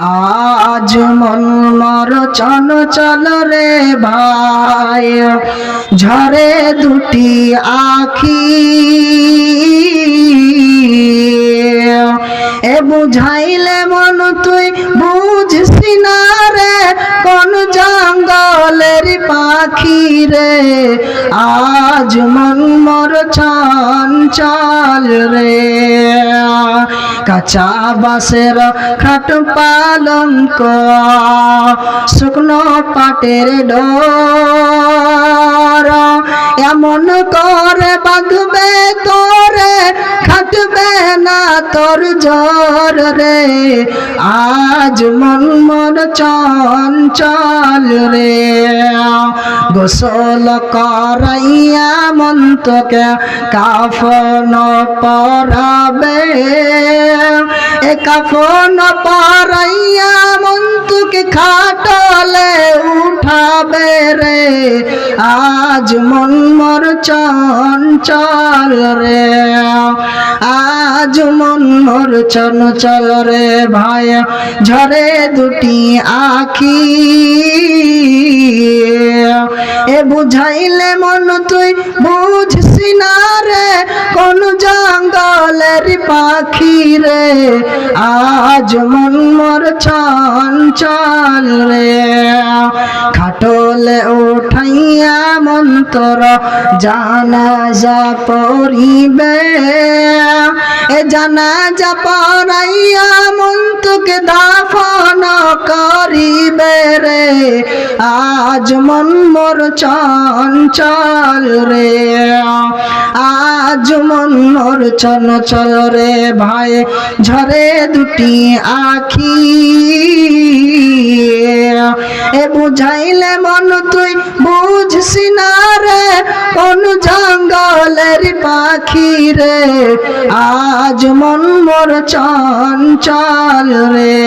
আজ মন মর চন চল রে ভাই, ঝরে দুটি আখি। এ বুঝাইলে মন তুই বুঝছি না রে, কোন জঙ্গলের পাখি রে। আজ মন মর চঞ্চল রে। কাঁচা বাসের খাট পালঙ্ক শুকনো পাটের ডর। এমন করে বাঁধবে তোরে, খাটবে না তোর জ্বর রে। আজ মন মন চঞ্চল রে। গোসল করাইয়া মন্তকে কাফন পরাবে। এ কাফন পরাইয়া মন্তুকে খাটলে উঠাবে রে। আজ মন মর চঞ্চল রে। আজ মন মোর চঞ্চল রে ভাই, ঝরে দুটি আখি। এ বুঝাইলে মন তুই বুঝছি না রে, কোন জঙ্গলের পাখি রে। আজ মন মোর চঞ্চল রে। খাটলে উঠাইয়া মন্তর জানা যা পরিবে এ জানা মন্তুকে দাফন করিবে রে। আজ মন মোর চঞ্চল রে। মন মোর চঞ্চল রে ভাই, ঝরে দুটি আখি। এ বুঝাইলে মন তুই বুঝছি না রে, কোন জঙ্গলের পাখি রে। আজ মন মোর চঞ্চল রে।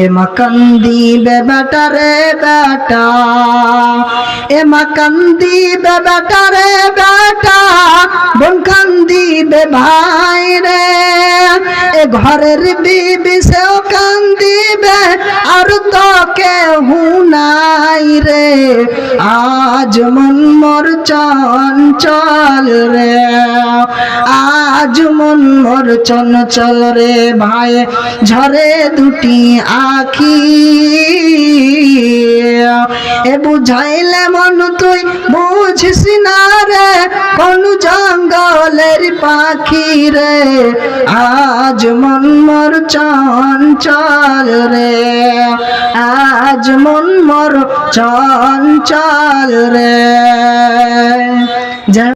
এ মকন্দি বে বেটা রে বেটা। এ মকন্দি বে বেটা রে বেটা। বোন বে ভাই রে এ ঘরের বিবি সেও কান্দিবে, আর তো কেহু নাই রে। আজ মন মোর চঞ্চল রে, আজ মন মোর চঞ্চল রে, ভাই, ঝরে দুটি আখি। এ বুঝাইলে মন তুই বুঝিস না রে জঙ্গলের পাখি রে আজ মন মোর চঞ্চল রে আজ মন মোর চঞ্চল রে।